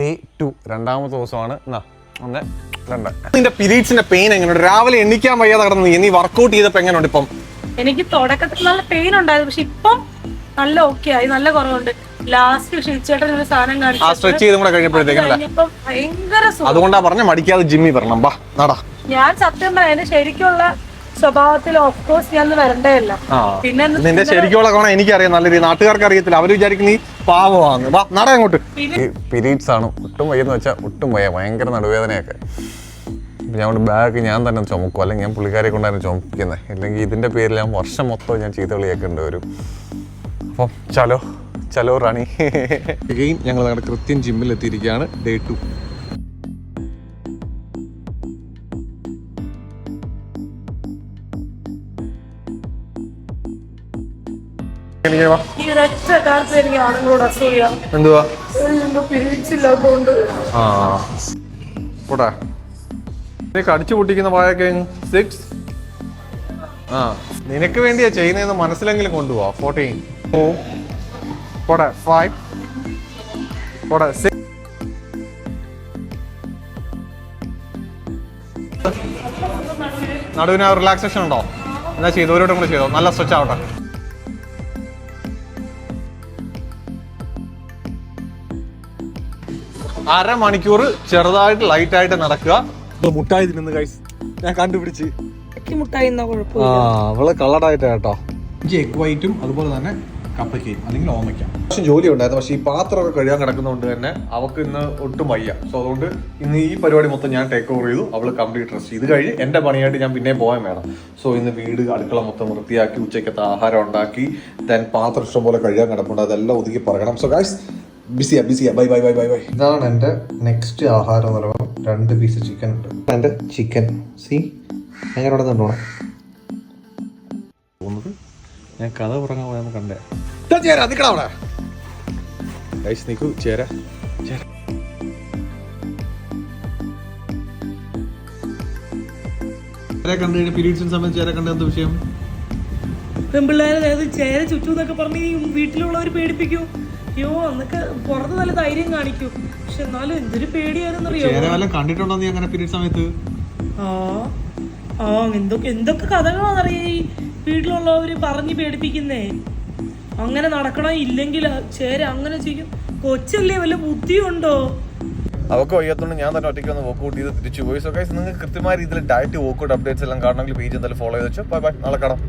Day to രണ്ടാമത്തെ ദിവസമാണ്. എന്നാ ഒന്ന് രണ്ട്. നിന്റെ പീരീഡ്സിന്റെ പെയിൻ എങ്ങനെയുണ്ട്? രാവിലെ എണ്ണിക്കാൻ വയ്യാതെ കിടന്നു നീ വർക്കൗട്ട് ചെയ്തപ്പോ എങ്ങനെയുണ്ട് ഇപ്പം? എനിക്ക് തുടക്കത്തിൽ നല്ല പെയിൻ ഉണ്ടായിരുന്നു. പക്ഷെ ഇപ്പം നല്ല ഓക്കെ ആയി. നല്ല കുറവുണ്ട്. ലാസ്റ്റ് ഷിൽച്ചേട്ടൻ ഒരു സാധനം ആ സ്ട്രെച്ച് ചെയ്തും കൂടെ ഭയങ്കര സുഖം. അതുകൊണ്ടാ പറഞ്ഞ മടിക്കാതെ ജിമ്മി വരണം. ബാ നടാ. ഞാൻ സത്യം പറയാം എന്റെ ശരിക്കുള്ള സ്വഭാവത്തിൽ ഓഫ് കോഴ്സ് ഞാൻ വരണ്ടേയല്ല. പിന്നെ നിന്റെ ശരിക്കുള്ള കോണം എനിക്കറിയാം. നല്ല രീതി നാട്ടുകാർക്ക് അറിയത്തില്ല. അവർ വിചാരിക്കും നീ പാവമാണ് വാ നട അങ്ങോട്ട്. പീരീഡ്സ് ആണ് ഒട്ടും വയ്യെന്ന് വെച്ചാൽ ഒട്ടും വയ്യ. ഭയങ്കര നടുവേദനയൊക്കെ. ഞാൻ ബാഗ് ഞാൻ തന്നെ ചുമക്കും. അല്ലെങ്കിൽ ഞാൻ പുള്ളിക്കാരെ കൊണ്ടായിരുന്നു ചുമക്കുന്നത് അല്ലെങ്കിൽ ഇതിന്റെ പേരിൽ ഞാൻ വർഷം മൊത്തം ഞാൻ ചീത്ത കളിയാക്കേണ്ടി വരും അപ്പം ചലോ ചലോ റാണി. ഞങ്ങൾ ഞങ്ങളുടെ കൃത്യം ജിമ്മിൽ എത്തിയിരിക്കുകയാണ്. ഡേ ടു ഒരൊറ്റ എനിക്ക് ആണുങ്ങളോട് അസൂയ. എന്തുവാ? പീരീഡ്സ് ഇല്ലാത്തതുകൊണ്ട് ആ. പോട്ടെ നിനക്ക് അടിച്ചു പൊട്ടിക്കുന്ന വായൊക്കെ സിക്സ് ആ. നിനക്ക് വേണ്ടിയാ ചെയ്യുന്നതെന്ന് മനസ്സിലെങ്കിലും കൊണ്ടുപോവാ. ഫോർട്ടീൻ ഓ പോട്ടെ ഫൈവ് പോട്ടെ സിക്സ് നടുവിന് റിലാക്സേഷൻ ഉണ്ടോ? എന്നാ ചെയ്തോ? ഒരു കൂടെ ചെയ്തോ? നല്ല സ്ട്രെച്ച് ആവട്ടെ. അരമണിക്കൂർ ചെറുതായിട്ട് ലൈറ്റ് ആയിട്ട് നടക്കുക. മുട്ടായി തിന്നുന്നു കൈസ് ഞാൻ കണ്ടുപിടിച്ച്. മുട്ടായി ആ അവൾ കളറായിട്ട് കേട്ടോ. എഗ് വൈറ്റും അതുപോലെ തന്നെ അല്ലെങ്കിൽ ഓമയ്ക്ക. പക്ഷെ ജോലി ഉണ്ടായിരുന്നു പക്ഷെ ഈ പാത്രമൊക്കെ കഴിയാൻ കിടക്കുന്നതുകൊണ്ട് തന്നെ അവക്ക് ഇന്ന് ഒട്ടും വയ്യ. സോ അതുകൊണ്ട് ഇന്ന് ഈ പരിപാടി മൊത്തം ഞാൻ ടേക്ക് ഓവർ ചെയ്തു. അവൾ കംപ്ലീറ്റ് റെസ്റ്റ് ഇത് കഴിഞ്ഞ് എന്റെ പണിയായിട്ട് ഞാൻ പിന്നെ പോകാൻ വേണം. സോ ഇന്ന് വീട് അടുക്കള മൊത്തം വൃത്തിയാക്കി ഉച്ചക്കത്തെ ആഹാരം ഉണ്ടാക്കി ദെൻ പാത്രം ഇഷ്ടം പോലെ കഴിയാൻ കിടപ്പുണ്ട്. അതെല്ലാം ഒതുക്കി പറയണം. സോ ഗൈസ് ബിസിയാ ബിസിയാ. Bye bye bye bye bye. ഇതാണ് എന്റെ നെക്സ്റ്റ് ആഹാരം എന്ന് പറയുമ്പോൾ രണ്ട് പീസ് ചിക്കൻ ഉണ്ട്. എന്റെ ചിക്കൻ സി എങ്ങനെ അവിടെ നിന്നോണം പോകുന്നത്? ഞാൻ കഥ ഉറങ്ങാൻ പോയാന്ന് കണ്ടേ. ചേരാ നിക്കടാ അവിടെ. ഗൈസ് നിൽക്കൂ ചേരാ. ചേരാ. ചേരാ കണ്ടു കഴിഞ്ഞ പീരീഡ്സിന് ചേരാ കണ്ട എന്താ വിഷയം? പെൺപിള്ളേരെ അതായത് ചേര ചുറ്റും എന്നൊക്കെ പറഞ്ഞ് വീട്ടിലുള്ളവർ പേടിപ്പിക്കും. അയ്യോ അന്നൊക്കെ പുറത്ത് നല്ല ധൈര്യം കാണിക്കൂ. പക്ഷെ എന്നാലും എന്തൊരു പേടിയായിരുന്നറിയോ? കണ്ടിട്ടുണ്ടോ നീ അങ്ങനെ പീരീഡ് സമയത്ത്? ആ ആ എന്തൊക്കെ എന്തൊക്കെ കഥകളാണെന്നറിയ ഈ വീട്ടിലുള്ളവര് പറഞ്ഞ് പേടിപ്പിക്കുന്നേ? അങ്ങനെ നടക്കണോ? ഇല്ലെങ്കിൽ ചേര അങ്ങനെ ചെയ്യും. കൊച്ചല്ലേ വല്ല ബുദ്ധിയുണ്ടോ? അവർക്ക് വയ്യാത്തോണ്ട് ഞാൻ തന്നെ ഒറ്റയ്ക്ക് ഒന്ന് വർക്കൗട്ട് ചെയ്ത് തിരിച്ചു പോയി. സോ ഗൈസ് നിങ്ങൾക്ക് കൃത്യമായ രീതിയിൽ ഡയറ്റ് വർക്കൗട്ട് അപ്ഡേറ്റ്സ് എല്ലാം കാണണമെങ്കിൽ പേജ് എന്തായാലും ഫോളോ ചെയ്ത് വെച്ചോ. ബൈ ബൈ നാളെ കാണാം.